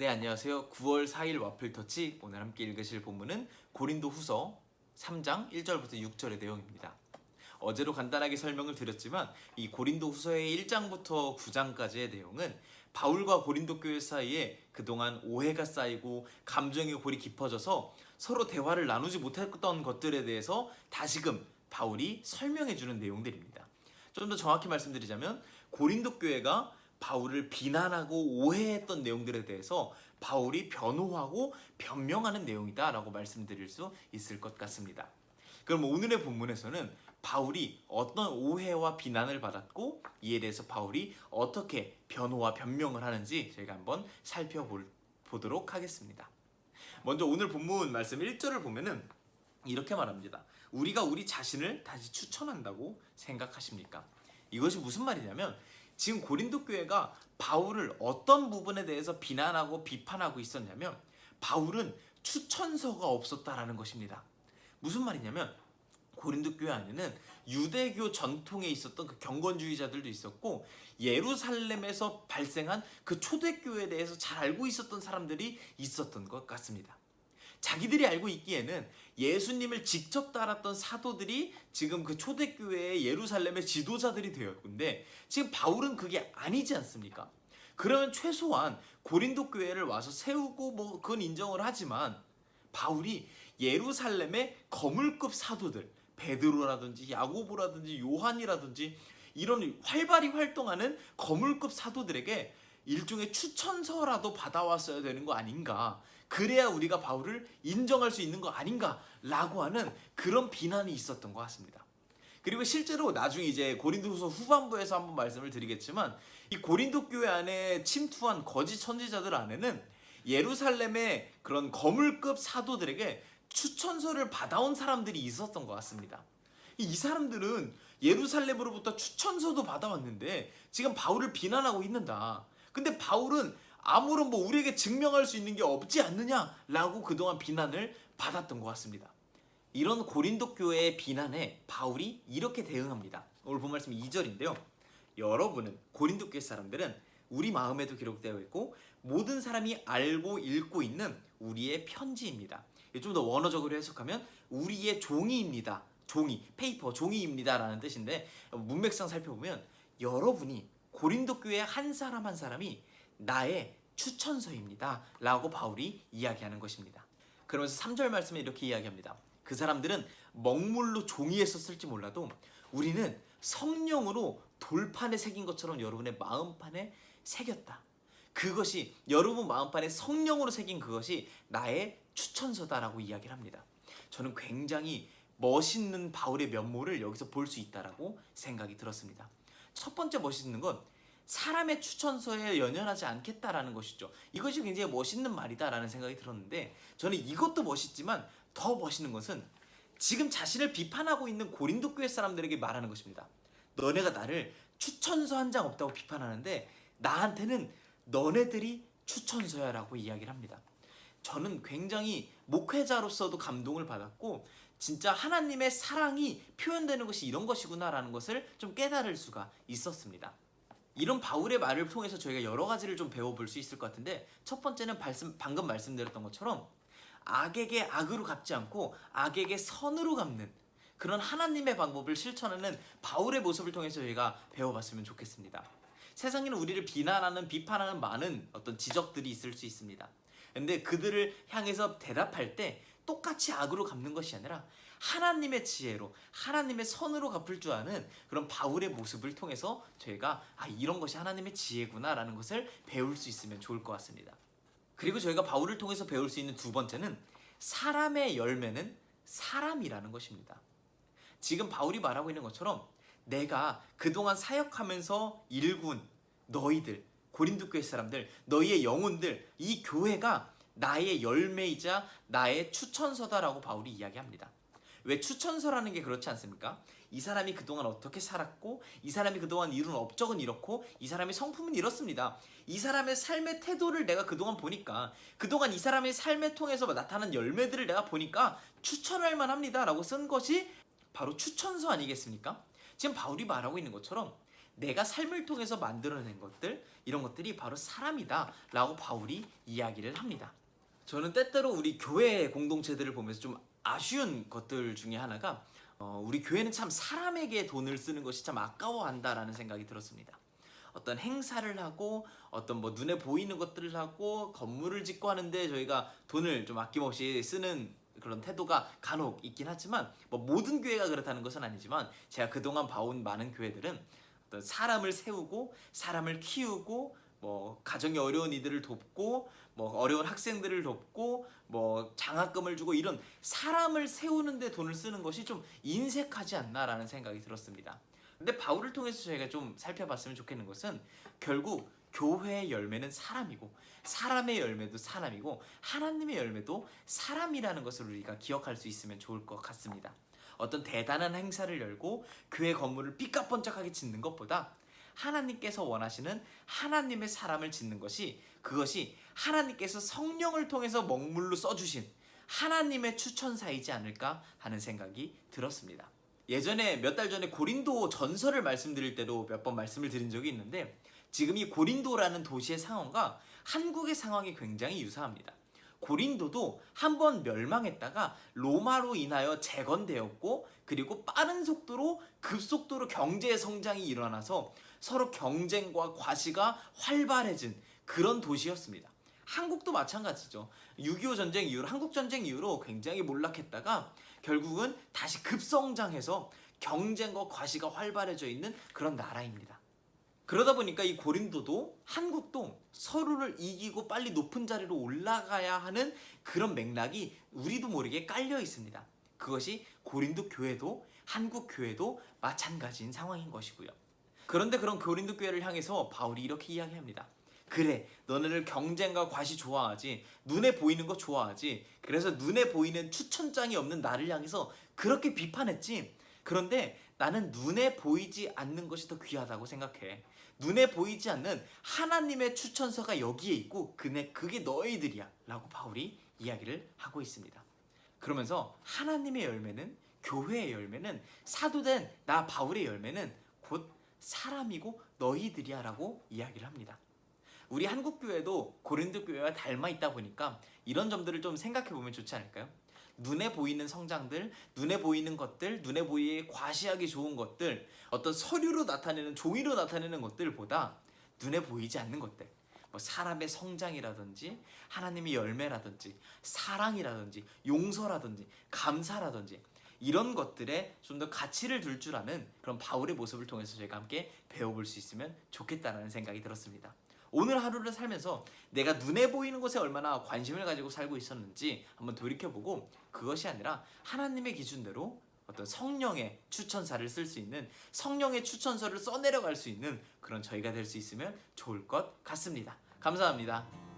네 안녕하세요. 9월 4일 와플터치. 오늘 함께 읽으실 본문은 고린도 후서 3장 1절부터 6절의 내용입니다. 어제도 간단하게 설명을 드렸지만 이 고린도 후서의 1장부터 9장까지의 내용은 바울과 고린도 교회 사이에 그동안 오해가 쌓이고 감정의 골이 깊어져서 서로 대화를 나누지 못했던 것들에 대해서 다시금 바울이 설명해 주는 내용들입니다. 좀 더 정확히 말씀드리자면 고린도 교회가 바울을 비난하고 오해했던 내용들에 대해서 바울이 변호하고 변명하는 내용이다라고 말씀드릴 수 있을 것 같습니다. 그럼 오늘의 본문에서는 바울이 어떤 오해와 비난을 받았고 이에 대해서 바울이 어떻게 변호와 변명을 하는지 저희가 한번 살펴보도록 하겠습니다. 먼저 오늘 본문 말씀 1절을 보면은 이렇게 말합니다. 우리가 우리 자신을 다시 추천한다고 생각하십니까? 이것이 무슨 말이냐면 지금 고린도 교회가 바울을 어떤 부분에 대해서 비난하고 비판하고 있었냐면 바울은 추천서가 없었다라는 것입니다. 무슨 말이냐면 고린도 교회 안에는 유대교 전통에 있었던 그 경건주의자들도 있었고 예루살렘에서 발생한 그 초대교회에 대해서 잘 알고 있었던 사람들이 있었던 것 같습니다. 자기들이 알고 있기에는 예수님을 직접 따랐던 사도들이 지금 그 초대교회의 예루살렘의 지도자들이 되었는데 지금 바울은 그게 아니지 않습니까? 그러면 최소한 고린도 교회를 와서 세우고 뭐 그건 인정을 하지만 바울이 예루살렘의 거물급 사도들 베드로라든지 야고보라든지 요한이라든지 이런 활발히 활동하는 거물급 사도들에게 일종의 추천서라도 받아왔어야 되는 거 아닌가 그래야 우리가 바울을 인정할 수 있는 거 아닌가라고 하는 그런 비난이 있었던 것 같습니다. 그리고 실제로 나중에 이제 고린도후서 후반부에서 한번 말씀을 드리겠지만 이 고린도 교회 안에 침투한 거짓 선지자들 안에는 예루살렘의 그런 거물급 사도들에게 추천서를 받아온 사람들이 있었던 것 같습니다. 이 사람들은 예루살렘으로부터 추천서도 받아왔는데 지금 바울을 비난하고 있는다. 근데 바울은 아무런 뭐 우리에게 증명할 수 있는 게 없지 않느냐라고 그동안 비난을 받았던 것 같습니다. 이런 고린도 교회의 비난에 바울이 이렇게 대응합니다. 오늘 본 말씀 2절인데요. 여러분은 고린도 교회 사람들은 우리 마음에도 기록되어 있고 모든 사람이 알고 읽고 있는 우리의 편지입니다. 좀 더 원어적으로 해석하면 우리의 종이입니다. 종이, 페이퍼, 종이입니다라는 뜻인데 문맥상 살펴보면 여러분이 고린도 교회 한 사람 한 사람이 나의 추천서입니다. 라고 바울이 이야기하는 것입니다. 그러면서 3절 말씀에 이렇게 이야기합니다. 그 사람들은 먹물로 종이에 썼을지 몰라도 우리는 성령으로 돌판에 새긴 것처럼 여러분의 마음판에 새겼다. 그것이 여러분 마음판에 성령으로 새긴 그것이 나의 추천서다라고 이야기를 합니다. 저는 굉장히 멋있는 바울의 면모를 여기서 볼 수 있다라고 생각이 들었습니다. 첫 번째 멋있는 건 사람의 추천서에 연연하지 않겠다라는 것이죠. 이것이 굉장히 멋있는 말이다라는 생각이 들었는데 저는 이것도 멋있지만 더 멋있는 것은 지금 자신을 비판하고 있는 고린도 교회 사람들에게 말하는 것입니다. 너네가 나를 추천서 한 장 없다고 비판하는데 나한테는 너네들이 추천서야라고 이야기를 합니다. 저는 굉장히 목회자로서도 감동을 받았고 진짜 하나님의 사랑이 표현되는 것이 이런 것이구나라는 것을 좀 깨달을 수가 있었습니다. 이런 바울의 말을 통해서 저희가 여러 가지를 좀 배워볼 수 있을 것 같은데 첫 번째는 말씀, 방금 말씀드렸던 것처럼 악에게 악으로 갚지 않고 악에게 선으로 갚는 그런 하나님의 방법을 실천하는 바울의 모습을 통해서 저희가 배워봤으면 좋겠습니다. 세상에는 우리를 비난하는 비판하는 많은 어떤 지적들이 있을 수 있습니다. 근데 그들을 향해서 대답할 때 똑같이 악으로 갚는 것이 아니라 하나님의 지혜로 하나님의 선으로 갚을 줄 아는 그런 바울의 모습을 통해서 저희가 아 이런 것이 하나님의 지혜구나라는 것을 배울 수 있으면 좋을 것 같습니다. 그리고 저희가 바울을 통해서 배울 수 있는 두 번째는 사람의 열매는 사람이라는 것입니다. 지금 바울이 말하고 있는 것처럼 내가 그동안 사역하면서 일군 너희들 고린도 교회 사람들 너희의 영혼들 이 교회가 나의 열매이자 나의 추천서다라고 바울이 이야기합니다. 왜 추천서라는 게 그렇지 않습니까? 이 사람이 그동안 어떻게 살았고 이 사람이 그동안 이룬 업적은 이렇고 이 사람의 성품은 이렇습니다. 이 사람의 삶의 태도를 내가 그동안 보니까 그동안 이 사람의 삶을 통해서 나타난 열매들을 내가 보니까 추천할 만합니다 라고 쓴 것이 바로 추천서 아니겠습니까? 지금 바울이 말하고 있는 것처럼 내가 삶을 통해서 만들어낸 것들 이런 것들이 바로 사람이다 라고 바울이 이야기를 합니다. 저는 때때로 우리 교회 공동체들을 보면서 좀 아쉬운 것들 중에 하나가 어, 우리 교회는 참 사람에게 돈을 쓰는 것이 참 아까워한다라는 생각이 들었습니다. 어떤 행사를 하고 어떤 뭐 눈에 보이는 것들을 하고 건물을 짓고 하는데 저희가 돈을 좀 아낌없이 쓰는 그런 태도가 간혹 있긴 하지만 뭐 모든 교회가 그렇다는 것은 아니지만 제가 그동안 봐온 많은 교회들은 어떤 사람을 세우고 사람을 키우고 뭐 가정이 어려운 이들을 돕고 뭐 어려운 학생들을 돕고 뭐 장학금을 주고 이런 사람을 세우는데 돈을 쓰는 것이 좀 인색하지 않나라는 생각이 들었습니다. 근데 바울을 통해서 저희가 좀 살펴봤으면 좋겠는 것은 결국 교회의 열매는 사람이고 사람의 열매도 사람이고 하나님의 열매도 사람이라는 것을 우리가 기억할 수 있으면 좋을 것 같습니다. 어떤 대단한 행사를 열고 교회 건물을 삐까번쩍하게 짓는 것보다 하나님께서 원하시는 하나님의 사람을 짓는 것이 그것이 하나님께서 성령을 통해서 먹물로 써주신 하나님의 추천사이지 않을까 하는 생각이 들었습니다. 예전에 몇 달 전에 고린도 전설을 말씀드릴 때도 몇 번 말씀을 드린 적이 있는데 지금 이 고린도라는 도시의 상황과 한국의 상황이 굉장히 유사합니다. 고린도도 한 번 멸망했다가 로마로 인하여 재건되었고 그리고 빠른 속도로 급속도로 경제 성장이 일어나서 서로 경쟁과 과시가 활발해진 그런 도시였습니다. 한국도 마찬가지죠. 6.25 전쟁 이후로 한국 전쟁 이후로 굉장히 몰락했다가 결국은 다시 급성장해서 경쟁과 과시가 활발해져 있는 그런 나라입니다. 그러다 보니까 이 고린도도 한국도 서로를 이기고 빨리 높은 자리로 올라가야 하는 그런 맥락이 우리도 모르게 깔려 있습니다. 그것이 고린도 교회도 한국 교회도 마찬가지인 상황인 것이고요. 그런데 그런 고린도 교회를 향해서 바울이 이렇게 이야기합니다. 그래, 너네를 경쟁과 과시 좋아하지, 눈에 보이는 거 좋아하지. 그래서 눈에 보이는 추천장이 없는 나를 향해서 그렇게 비판했지. 그런데 나는 눈에 보이지 않는 것이 더 귀하다고 생각해. 눈에 보이지 않는 하나님의 추천서가 여기에 있고 그네 그게 너희들이야. 라고 바울이 이야기를 하고 있습니다. 그러면서 하나님의 열매는 교회의 열매는 사도된 나 바울의 열매는 곧 사람이고 너희들이야라고 이야기를 합니다. 우리 한국 교회도 고린도 교회와 닮아 있다 보니까 이런 점들을 좀 생각해 보면 좋지 않을까요? 눈에 보이는 성장들, 눈에 보이는 것들, 눈에 보이에 과시하기 좋은 것들, 어떤 서류로 나타내는 종이로 나타내는 것들보다 눈에 보이지 않는 것들, 뭐 사람의 성장이라든지 하나님의 열매라든지 사랑이라든지 용서라든지 감사라든지 이런 것들에 좀 더 가치를 둘 줄 아는 그런 바울의 모습을 통해서 저희가 함께 배워볼 수 있으면 좋겠다라는 생각이 들었습니다. 오늘 하루를 살면서 내가 눈에 보이는 것에 얼마나 관심을 가지고 살고 있었는지 한번 돌이켜보고 그것이 아니라 하나님의 기준대로 어떤 성령의 추천사를 쓸 수 있는 성령의 추천서를 써내려갈 수 있는 그런 저희가 될 수 있으면 좋을 것 같습니다. 감사합니다.